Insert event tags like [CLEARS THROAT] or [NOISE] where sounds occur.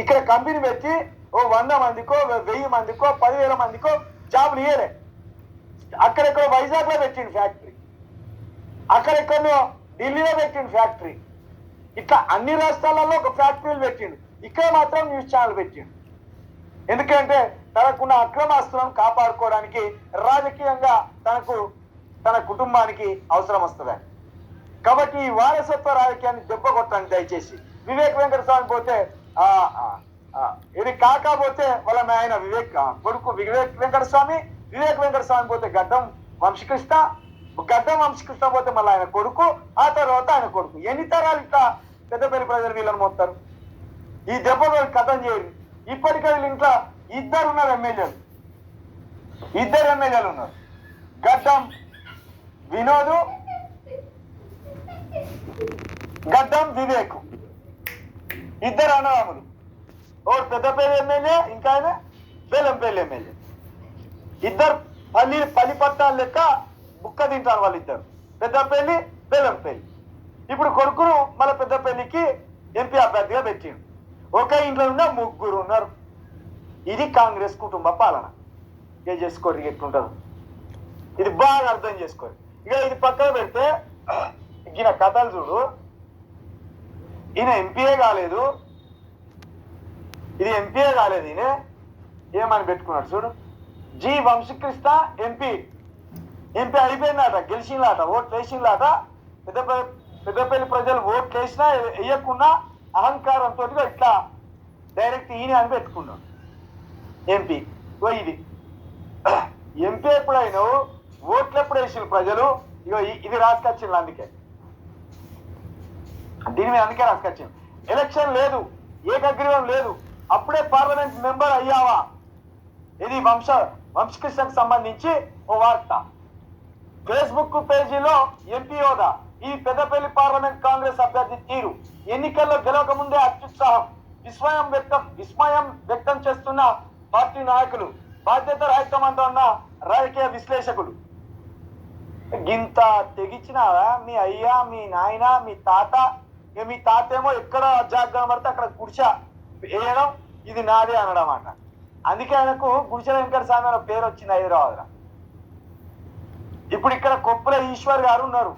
ఇక్కడ కంపెనీ పెట్టి ఓ వంద మందికో వెయ్యి మందికో పదివేల మందికో జాబులు ఇయ్యలే. అక్కడెక్కడో వైజాగ్లో పెట్టిండు ఫ్యాక్టరీ. అక్కడెక్కడో ఢిల్లీలో పెట్టిండు ఫ్యాక్టరీ. ఇట్లా అన్ని రాష్ట్రాలలో ఒక ఫ్యాక్టరీలు పెట్టిండు. ఇక్కడ మాత్రం న్యూస్ ఛానల్ పెట్టిండు. ఎందుకంటే తనకున్న అక్రమాస్తులను కాపాడుకోవడానికి రాజకీయంగా తనకు తన కుటుంబానికి అవసరం వస్తుంది? కాబట్టి ఈ వారసత్వ రాజకీయాన్ని దెబ్బ కొట్టండి దయచేసి వివేక్ వెంకట స్వామి పోతే ఇది కాకపోతే వాళ్ళ ఆయన వివేక్ కొడుకు వివేక్ వెంకట స్వామి వివేక్ వెంకట స్వామి పోతే గడ్డం వంశకృష్ణ గడ్డం వంశకృష్ణ పోతే మళ్ళీ ఆయన కొడుకు ఆ తర్వాత ఆయన కొడుకు. ఎన్ని తరాలు ఇట్లా పెద్దపల్లి ప్రజలు వీళ్ళని మోస్తారు? ఈ దెబ్బ కథం చేయరు. ఇప్పటికే వీళ్ళు ఇంట్లో ఇద్దరు ఉన్నారు ఎమ్మెల్యేలు. ఇద్దరు ఎమ్మెల్యేలు ఉన్నారు. గడ్డం వినోదు గడ్డం వివేక్. ఇద్దరు అన్నదమ్ములు. ఓ పెద్దపల్లి ఎమ్మెల్యే ఇంకా ఆయన బెల్లంపల్లి ఎమ్మెల్యే. ఇద్దరు పల్లి పల్లి పట్టాలు లెక్క బుక్క తింటారు వాళ్ళిద్దరు. పెద్దపల్లి బెల్లంపల్లి ఇప్పుడు కొడుకును మళ్ళీ పెద్దపల్లికి ఎంపీ అభ్యర్థిగా పెట్టిండు. ఒక ఇంట్లో ఉన్న ముగ్గురు ఉన్నారు. ఇది కాంగ్రెస్ కుటుంబ పాలన. ఇక చేసుకోరు ఎట్లుంటారు ఇది బాగా అర్థం చేసుకోరు. ఇక ఇది పక్కన పెడితే ఈయన కథలు చూడు. ఈయన ఎంపీఏ కాలేదు. ఇది ఎంపీఏ కాలేదు ఈయన. ఏమని పెట్టుకున్నాడు చూడు. జి వంశకృష్ణ ఎంపీ ఎంపీ అయిపోయిందట గెలిచిందాట ఓట్లు వేసిందాట. పెద్దపల్లి పెద్దపల్లి ప్రజలు ఓట్లు వేసినా వేయకుండా అహంకారంతో ఇట్లా డైరెక్ట్ ఈయన అని పెట్టుకున్నాడు ఎంపీ ఓ ఇది. [CLEARS THROAT] ఎంపీ ఎప్పుడైనా ఓట్లు ఎప్పుడు వేసిన ప్రజలు. ఇగో ఇది రాసుకొచ్చింది అందుకే. దీని మీద అందుకే రాసుకొచ్చింది ఎలక్షన్ లేదు ఏకగ్రీవం లేదు. అప్పుడే పార్లమెంట్ మెంబర్ అయ్యావా? ఇది వంశ వంశకృష్ణకు సంబంధించి ఓ వార్త. ఫేస్బుక్ పేజీలో ఎంపీ హోదా. ఈ పెద్దపల్లి పార్లమెంట్ కాంగ్రెస్ అభ్యర్థి తీరు. ఎన్నికల్లో గెలవక ముందే అత్యుత్సాహం. విస్మయం వ్యక్తం విస్మయం వ్యక్తం చేస్తున్న పార్టీ నాయకులు బాధ్యత రాహిత్యమంతా ఉన్న రాజకీయ విశ్లేషకులు. గింత తెగించినావా మీ అయ్యా మీ నాయన మీ తాత ఇక మీ తాత ఏమో ఎక్కడ జాగ్రత్త పడితే అక్కడ గుడిసె వేయడం ఇది నాదే అనడం అన్నమాట అందుకే ఆయనకు గుడిసె వెంకట స్వామి అనే పేరు వచ్చింది హైదరాబాద్ ఇప్పుడు ఇక్కడ కొప్పుల ఈశ్వర్ గారు ఉన్నారు.